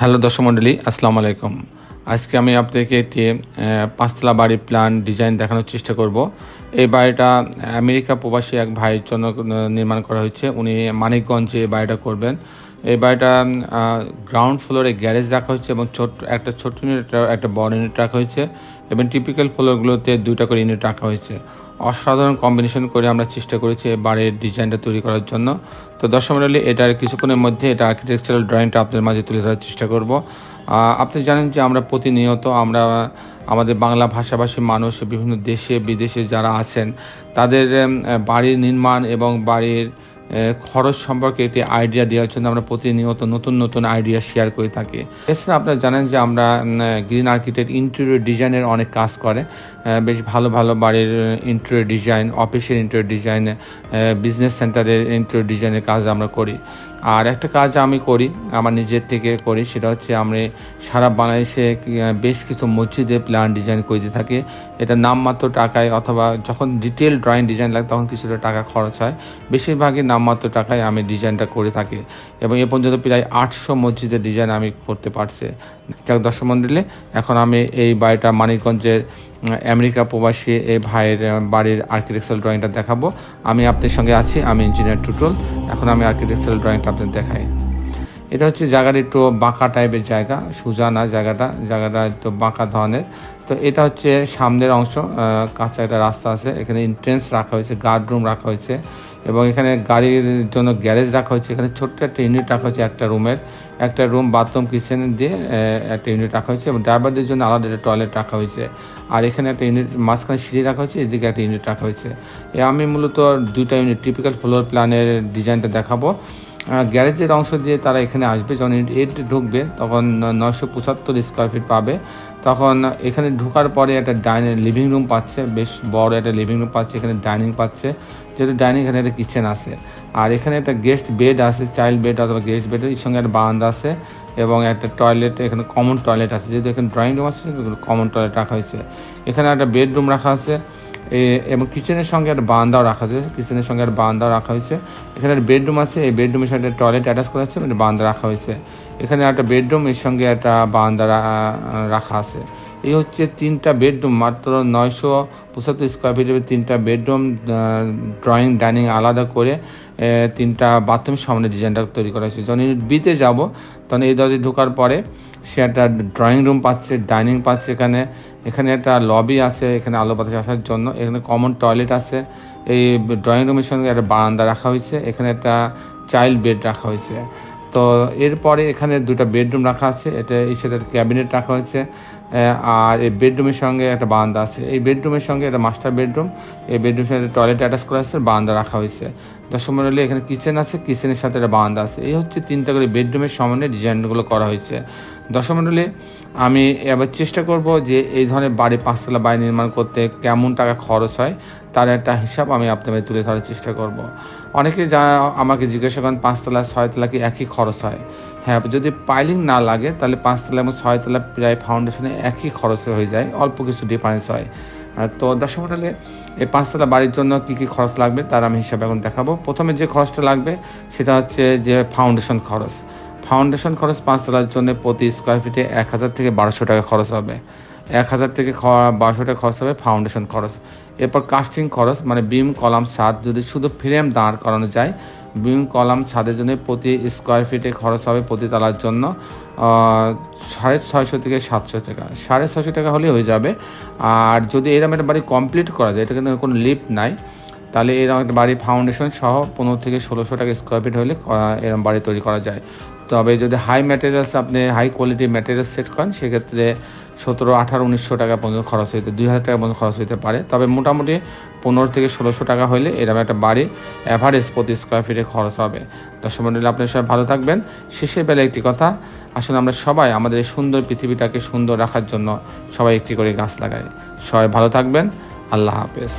Hello দর্শক মণ্ডলী আসসালামু আলাইকুম। আজকে আমি আপনাদেরকে একটি পাঁচতলা বাড়ির প্ল্যান ডিজাইন দেখানোর চেষ্টা করব। এই বাড়িটা আমেরিকা প্রবাসী এক ভাইয়ের জন্য নির্মাণ করা হয়েছে। উনি মানিকগঞ্জে এই বাড়িটা করবেন। এই বাড়িটা গ্রাউন্ড ফ্লোরে গ্যারেজ রাখা হয়েছে এবং ছোট, একটা ছোট ইউনিট একটা বড় ইউনিট রাখা হয়েছে এবং টিপিক্যাল ফ্লোরগুলোতে দুইটা করে ইউনিট রাখা হয়েছে। অসাধারণ কম্বিনেশন করে আমরা চেষ্টা করেছি বাড়ির ডিজাইনটা তৈরি করার জন্য। তো দর্শক মন্ডলী এটার কিছুক্ষণের মধ্যে এটা আর্কিটেকচারাল ড্রয়িংটা আপনাদের মাঝে তুলে ধরার চেষ্টা করব। আপনি জানেন যে আমরা প্রতিনিয়ত আমরা আমাদের বাংলা ভাষাভাষী মানুষ, বিভিন্ন দেশে, বিদেশে যারা আছেন, তাদের বাড়ির নির্মাণ এবং বাড়ির খরচ সম্পর্কে একটি আইডিয়া দেওয়ার জন্য আমরা প্রতিনিয়ত নতুন নতুন আইডিয়া শেয়ার করে থাকি। এছাড়া আপনারা জানেন যে আমরা গ্রিন আর্কিটেক্ট ইন্টেরিয়র ডিজাইনের অনেক কাজ করে। বেশ ভালো ভালো বাড়ির ইন্টেরিয়র ডিজাইন অফিসের ইন্টেরিয়র ডিজাইন বিজনেস সেন্টারের ইন্টেরিয়র ডিজাইনের কাজ আমরা করি। আর একটা কাজ আমি করি, আমার নিজের থেকে করি, সেটা হচ্ছে আমি সারা বাংলাদেশে বেশ কিছু মসজিদে প্ল্যান ডিজাইন করে থাকি। এটা নামমাত্র টাকায় অথবা যখন ডিটেল ড্রয়িং ডিজাইন লাগে, তখন কিছুটা টাকা খরচ হয়। বেশিরভাগই নামমাত্র টাকায় আমি ডিজাইনটা করে থাকি এবং এ পর্যন্ত প্রায় আটশো মসজিদের ডিজাইন আমি করতে পারছি। যাক দর্শক মন্ডলী, এখন আমি এই বাড়িটা মানিকগঞ্জের আমেরিকা প্রবাসী এই ভাইয়ের বাড়ির আর্কিটেকচারাল ড্রয়িংটা দেখাবো। আমি আপনার সঙ্গে আছি, আমি ইঞ্জিনিয়ার টুটুল। এখন আমি আর্কিটেকচারাল ড্রয়িংটা আপনাদের দেখাই। এটা হচ্ছে জায়গাটা একটু বাঁকা টাইপের জায়গা, সোজা না জায়গাটা। জায়গাটা একটু বাঁকা ধরনের। তো এটা হচ্ছে সামনের অংশ কাঁচা একটা রাস্তা আছে। এখানে এন্ট্রেন্স রাখা হয়েছে গার্ড রুম রাখা হয়েছে। এবং এখানে গাড়ির জন্য গ্যারেজ রাখা হয়েছে। এখানে ছোট্ট একটা ইউনিট রাখা হয়েছে একটা রুমের। একটা রুম বাথরুম কিচেন দিয়ে একটা ইউনিট রাখা হয়েছে এবং ড্রাইভারদের জন্য আলাদা একটা টয়লেট রাখা হয়েছে। আর এখানে একটা ইউনিট, মাঝখানে সিঁড়ি রাখা হয়েছে, এদিকে একটা ইউনিট রাখা হয়েছে। আমি মূলত দুইটা ইউনিট টিপিক্যাল ফ্লোর প্ল্যানের ডিজাইনটা দেখাবো। গ্যারেজের অংশ দিয়ে তারা এখানে আসবে। যখন এড ঢুকবে, তখন নয়শো পঁচাত্তর স্কোয়ার ফিট পাবে। তখন এখানে ঢোকার পরে একটা ডাইনিং লিভিং রুম পাচ্ছে, বেশ বড় একটা লিভিং রুম পাচ্ছে, এখানে ডাইনিং পাচ্ছে। যেহেতু ডাইনিং এখানে একটা কিচেন আছে। আর এখানে একটা গেস্ট বেড আছে চাইল্ড বেড অথবা গেস্ট বেডের সঙ্গে একটা বারান্দা আছে এবং একটা টয়লেট এখানে কমন টয়লেট আছে। যেহেতু এখানে ড্রয়িং রুম আছে কমন টয়লেট রাখা হয়েছে। এখানে একটা বেডরুম রাখা আছে। এবং কিচেনের সঙ্গে একটা বারান্দাও রাখা হয়েছে। কিচেনের সঙ্গে একটা বারান্দাও রাখা হয়েছে। এখানে একটা বেডরুম আছে। এই বেডরুমের সঙ্গে একটা টয়লেট অ্যাটাচ করা আছে বান্দা রাখা হয়েছে। এখানে একটা বেডরুম, এর সঙ্গে একটা বারান্দা রাখা আছে। এই হচ্ছে তিনটা বেডরুম, মাত্র নয়শো পঁচাত্তর স্কোয়ার ফিটের তিনটা বেডরুম ড্রয়িং ডাইনিং আলাদা করে তিনটা বাথরুমের সামনে ডিজাইনটা তৈরি করা হয়েছে। যখন ইউনিট বিতে যাব, তখন এই দরজে ঢোকার পরে সে একটা ড্রয়িং রুম পাচ্ছে ডাইনিং পাচ্ছে এখানে। এখানে একটা লবি আছে, এখানে আলো বাতাস আসার জন্য। এখানে কমন টয়লেট আছে। এই ড্রয়িং রুমের সঙ্গে একটা বারান্দা রাখা হয়েছে। এখানে একটা চাইল্ড বেড রাখা হয়েছে। তো এরপরে এখানে দুটো বেডরুম রাখা আছে, এটা এই সাথে ক্যাবিনেট রাখা হয়েছে আর এই বেডরুমের সঙ্গে একটা বারান্দা আছে। এই বেডরুমের সঙ্গে একটা মাস্টার বেডরুম, এই বেডরুমের সঙ্গে টয়লেট অ্যাটাচ করা আছে, বারান্দা রাখা হয়েছে। দশম মন্ডলে এখানে কিচেন আছে কিচেনের সাথে একটা বারান্দা আছে। এই হচ্ছে তিনটা করে বেডরুমের সামনে ডিজাইনগুলো করা হয়েছে। দশম মন্ডলে আমি এবার চেষ্টা করব যে এই ধরনের বাড়ি পাঁচতলা বাড়ি নির্মাণ করতে কেমন টাকা খরচ হয়, তার একটা হিসাব আমি আপনাদের তুলে ধরার চেষ্টা করব। অনেকে যা আমাকে জিজ্ঞাসা করেন, পাঁচতলা, ছয়তলা কি একই খরচ হয়? হ্যাঁ যদি পাইলিং না লাগে, তাহলে পাঁচতলা এবং ছয়তলা প্রায় ফাউন্ডেশনে একই খরচে হয়ে যায়, অল্প কিছু ডিফারেন্স হয়। তো দর্শক মন্ডলে, এই পাঁচতলা বাড়ির জন্য কী কী খরচ লাগবে তার আমি হিসাব এখন দেখাবো। প্রথমে যে খরচটা লাগবে, সেটা হচ্ছে যে ফাউন্ডেশন খরচ। ফাউন্ডেশন খরচ পাঁচতলার জন্য প্রতি স্কোয়ার ফিটে এক হাজার থেকে বারোশো টাকা খরচ হবে। এক হাজার থেকে বারোশো টাকা খরচ হবে ফাউন্ডেশন খরচ। এরপর কাস্টিং খরচ মানে বিম কলাম, ছাদ, যদি শুধু ফ্রেম দাঁড় করানো যায় বিম কলাম ছাদের জন্য প্রতি স্কোয়ার ফিটে খরচ হবে প্রতি তালার জন্য সাড়ে ছয়শো থেকে সাতশো টাকা। সাড়ে ছয়শো টাকা হলেই হয়ে যাবে। আর যদি এরকম একটা বাড়ি কমপ্লিট করা যায়, এটা কিন্তু কোনো লিফট নাই। তাহলে এরকম একটা বাড়ি ফাউন্ডেশন সহ পনেরো থেকে ষোলোশো টাকা স্কোয়ার ফিট হলে এরকম বাড়ি তৈরি করা যায়। তবে যদি হাই ম্যাটেরিয়ালস আপনি হাই কোয়ালিটি ম্যাটেরিয়ালস সেট করেন, সেক্ষেত্রে সতেরো, আঠারো, উনিশশো টাকা পর্যন্ত খরচ হইতে, দুই হাজার টাকা পর্যন্ত খরচ হইতে পারে। তবে মোটামুটি পনেরো থেকে ষোলোশো টাকা হলে এরকম একটা বাড়ি অ্যাভারেজ প্রতি স্কোয়ার ফিটে খরচ হবে। দর্শক মন্ডলী, আপনার সবাই ভালো থাকবেন। শেষের বেলা একটি কথা আসলে আমরা সবাই আমাদের এই সুন্দর পৃথিবীটাকে সুন্দর রাখার জন্য সবাই একটি করে গাছ লাগাই। সবাই ভালো থাকবেন। আল্লাহ হাফেজ।